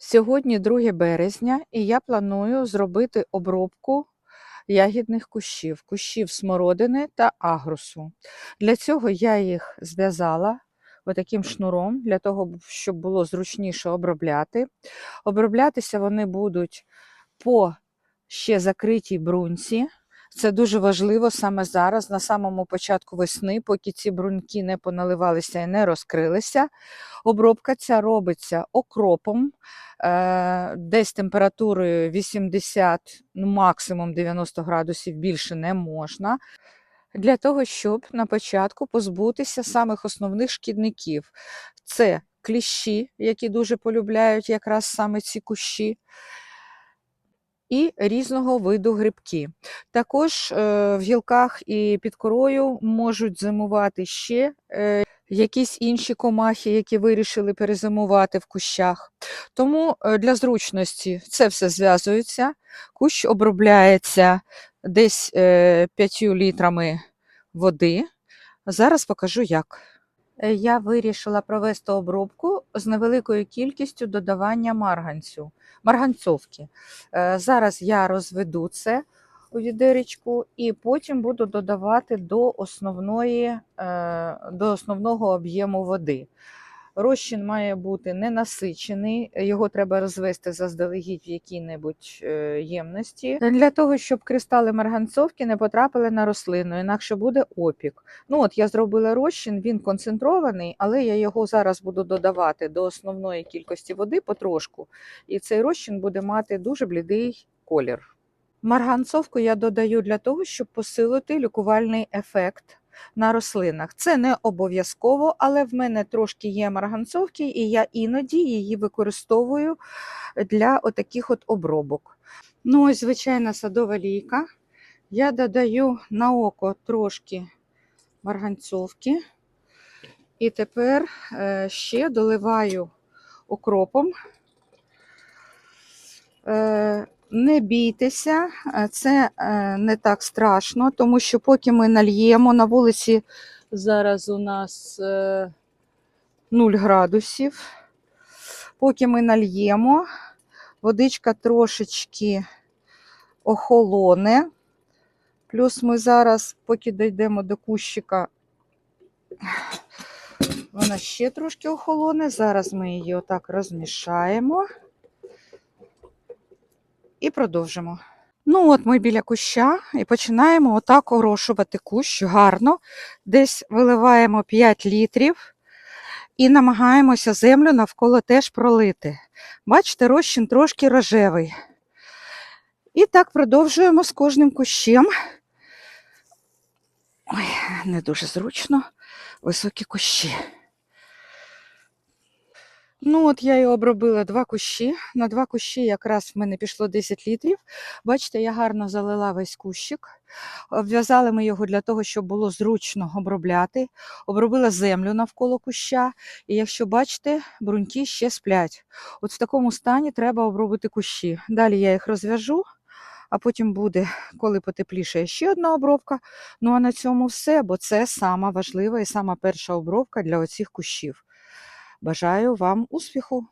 Сьогодні 2 березня, і я планую зробити обробку ягідних кущів, кущів смородини та агрусу. Для цього я їх зв'язала отаким шнуром, для того, щоб було зручніше обробляти. Оброблятися вони будуть по ще закритій бруньці. Це дуже важливо саме зараз, на самому початку весни, поки ці бруньки не поналивалися і не розкрилися. Обробка ця робиться окропом, е, десь температурою 80, ну, максимум 90 градусів більше не можна. Для того, щоб на початку позбутися самих основних шкідників. Це кліщі, які дуже полюбляють якраз саме ці кущі, і різного виду грибки. Також е, в гілках і під корою можуть зимувати ще е, якісь інші комахи, які вирішили перезимувати в кущах. Тому е, для зручності це все зв'язується. Кущ обробляється десь е, 5 літрами води. Зараз покажу як. Е, Я вирішила провести обробку з невеликою кількістю додавання марганцю, марганцовки. Е, Зараз я розведу це у відеречку і потім буду додавати до, основної, е, до основного об'єму води. Розчин має бути ненасичений, його треба розвести заздалегідь в якій-небудь е, ємності, для того, щоб кристали марганцовки не потрапили на рослину, інакше буде опік. Ну от я зробила розчин, він концентрований, але я його зараз буду додавати до основної кількості води потрошку, і цей розчин буде мати дуже блідий колір. Марганцовку я додаю для того, щоб посилити лікувальний ефект на рослинах. Це не обов'язково, але в мене трошки є марганцовки, і я іноді її використовую для отаких от обробок. Ну, ось звичайна садова лійка. Я додаю на око трошки марганцовки. І тепер е, ще доливаю окропом. Е, Не бійтеся, е, це е, не так страшно, тому що поки ми нальємо на вулиці, зараз у нас е, 0 градусів. Поки ми нальємо, водичка трошечки охолоне. Плюс ми зараз, поки дійдемо до кущика, вона ще трошки охолоне. Зараз ми її отак розмішаємо і продовжимо. Ну, от ми біля куща і починаємо отак орошувати кущ гарно. Десь виливаємо 5 літрів і намагаємося землю навколо теж пролити. Бачите, розчин трошки рожевий. І так продовжуємо з кожним кущем. Ой, не дуже зручно, високі кущі. Ну, от я і обробила два кущі. На два кущі якраз в мене пішло 10 літрів. Бачите, я гарно залила весь кущик. Обв'язали ми його для того, щоб було зручно обробляти. Обробила землю навколо куща. І якщо бачите, бруньки ще сплять. От в такому стані треба обробити кущі. Далі я їх розв'яжу, а потім буде, коли потепліше, ще одна обробка. Ну а на цьому все, бо це сама важлива і сама перша обробка для оцих кущів. Бажаю вам успіху!